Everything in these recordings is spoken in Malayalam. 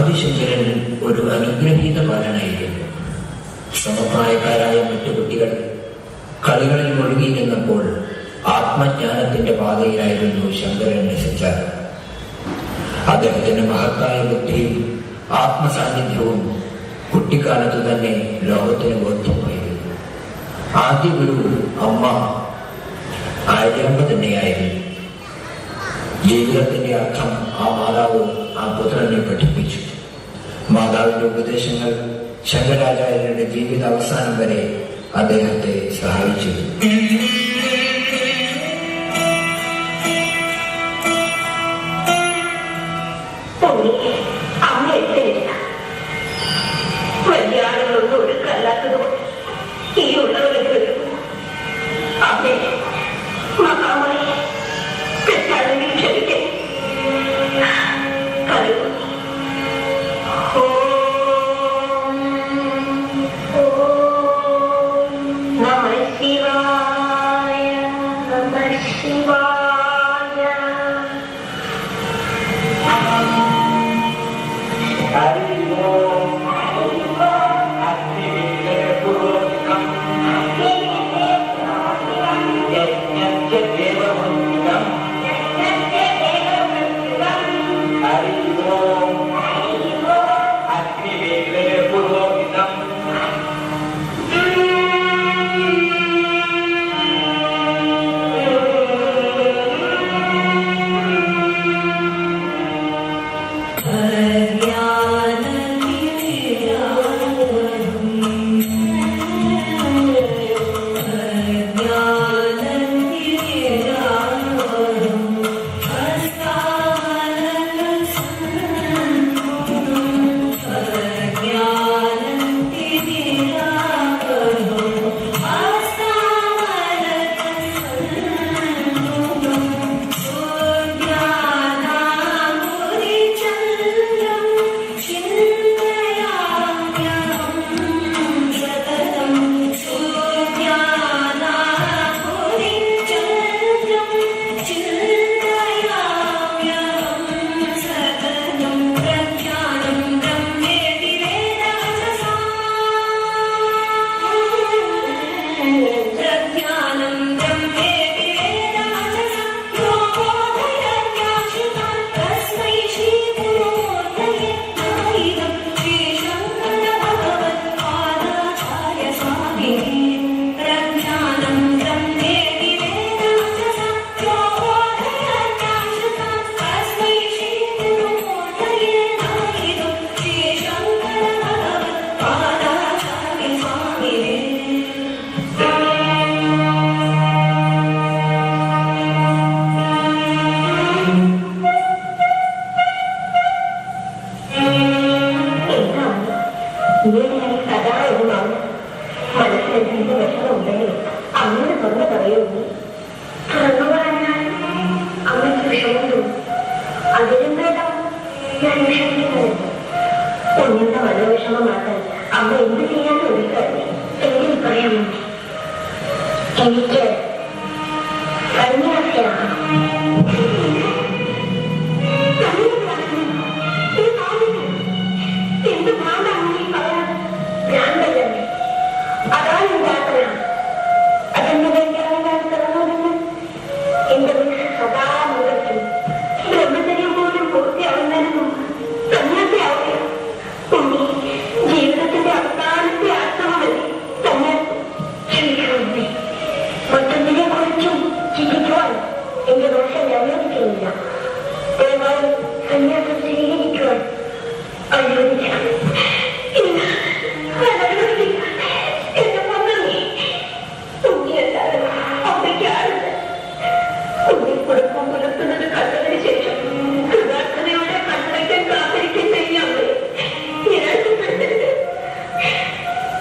ആദിശങ്കരൻ ഒരു അനുഗ്രഹീത ബാലനായിരുന്നു സമപ്രായക്കാരായ മറ്റു കുട്ടികൾ കളികളിൽ മുഴുകിയിരുന്നപ്പോൾ ആത്മജ്ഞാനത്തിന്റെ പാതയിലായിരുന്നു ശങ്കരൻ രസിച്ച അദ്ദേഹത്തിന്റെ മഹത്തായ ബുദ്ധിയും ആത്മസാന്നിധ്യവും കുട്ടിക്കാലത്ത് തന്നെ ലോകത്തിന് ബോധ്യമായിരുന്നു. ആദ്യ ഗുരു അമ്മ ആര്യമ്മ തന്നെയായിരുന്നു ജീവിതത്തിന്റെ അർത്ഥം ആ മാതാവ് ആ പുത്രനെ പഠിപ്പിച്ചു. മാതാവിന്റെ ഉപദേശങ്ങൾ ശങ്കരാചാര്യരുടെ ജീവിത അവസാനം വരെ അദ്ദേഹത്തെ സഹായിച്ചു Friday. ഇങ്ങനെയായി സദാ ഒരു മൗനം മനസ്സിലെന്തെങ്കിലും വിഷമമുണ്ടെങ്കിൽ അമ്മയോട് തുറന്നു പറയൂ തുറന്നു പറഞ്ഞാൽ അമ്മയ്ക്ക് വിഷമം തോന്നും അതിലും കേട്ടോ ഞാൻ വിഷമിക്കുന്നത് കുഞ്ഞിന്റെ മനോവിഷമം മാറ്റാൻ അമ്മ എന്ത് ചെയ്യാൻ ഒരുക്കല്ലേ എങ്കിൽ പറയാൻ എനിക്ക് സന്യാസിയാണ്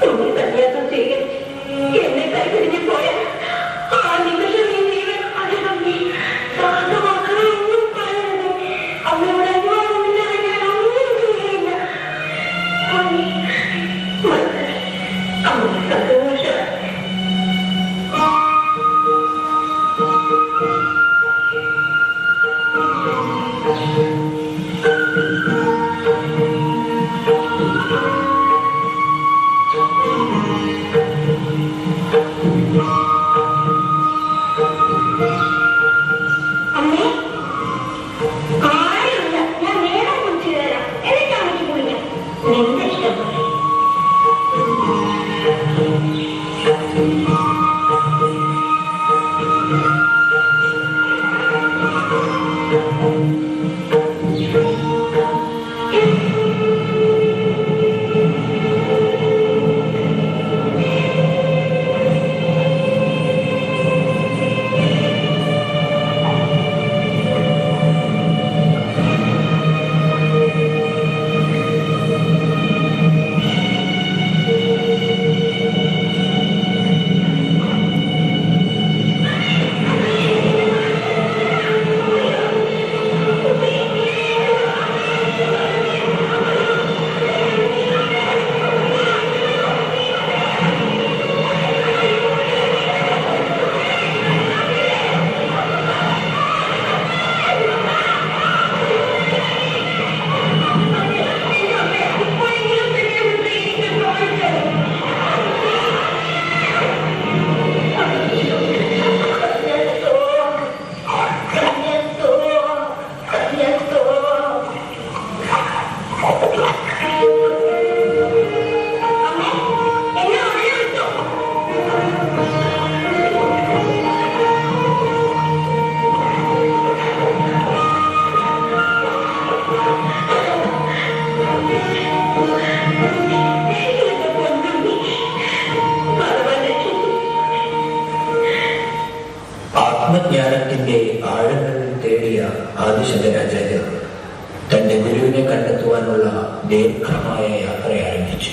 ഉണ്ണി സന്യാസം സ്വീകരിച്ച് എന്നെ കൈപിടിഞ്ഞ് പോയാൽ ആ നിമിഷം Lord. ആത്മജ്ഞാനത്തിന്റെ ആഴങ്ങൾ തേടിയ ആദിശങ്കരാചാര്യർ തന്റെ ഗുരുവിനെ കണ്ടെത്തുവാനുള്ള ദീർഘമായ യാത്ര ആരംഭിച്ചു